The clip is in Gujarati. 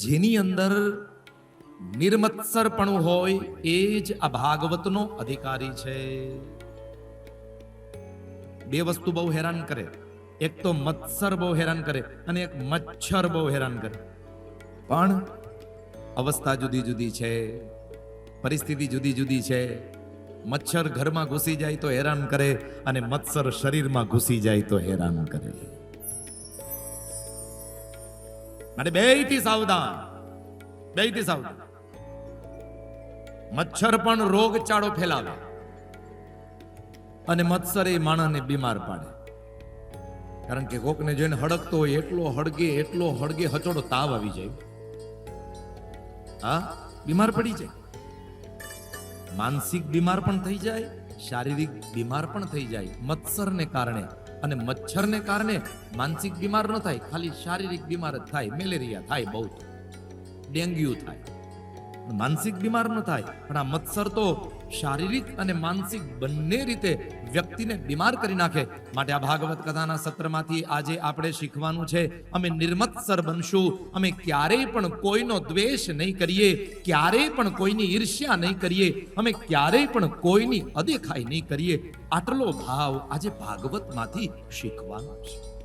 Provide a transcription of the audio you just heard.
જેની અંદર નિર્મત્સરપણું હોય એ જ આ ભાગવતનો અધિકારી છે. બે વસ્તુ બહુ હેરાન કરે. એક તો મત્સર બહુ હેરાન કરે અને એક મચ્છર બહુ હેરાન કરે. પણ અવસ્થા જુદી જુદી છે, પરિસ્થિતિ જુદી જુદી છે. મચ્છર ઘરમાં ઘૂસી જાય તો હેરાન કરે અને મત્સર શરીરમાં ઘૂસી જાય તો હેરાન કરે. માટે બેથી સાવધાન બેથી સાવધાન. મચ્છર પણ રોગચાળો ફેલાવે અને મત્સર એ માણસને બીમાર પાડે. કારણ કે કોકને જોઈને હડકતો હોય, એટલો હળગે એટલો હળગે હચોડો તાવ આવી જાય. હા, બીમાર પડી જાય. માનસિક બીમાર પણ થઈ જાય શારીરિક બીમાર પણ થઈ જાય, મત્સરને કારણે અને મચ્છરને કારણે માનસિક બીમાર ન થાય, ખાલી શારીરિક બીમાર જ થાય, મેલેરિયા થાય બહુ ડેન્ગ્યુ થાય. માનસિક બીમાર ન થાય, પણ આ મત્સર તો શારીરિક અને માનસિક બંને રીતે વ્યક્તિને બીમાર કરી નાખે. માટે આ ભાગવત કથાના સત્રમાંથી આજે આપણે શીખવાનું છે, અમે નિર્મત્સર બનશું. અમે ક્યારેય પણ કોઈનો દ્વેષ નહીં કરીએ, ક્યારેય પણ કોઈની ઈર્ષ્યા નહીં કરીએ, અમે ક્યારેય પણ કોઈની અદેખાઈ નહીં કરીએ. આટલો ભાવ આજે ભાગવતમાંથી શીખવાનો છે.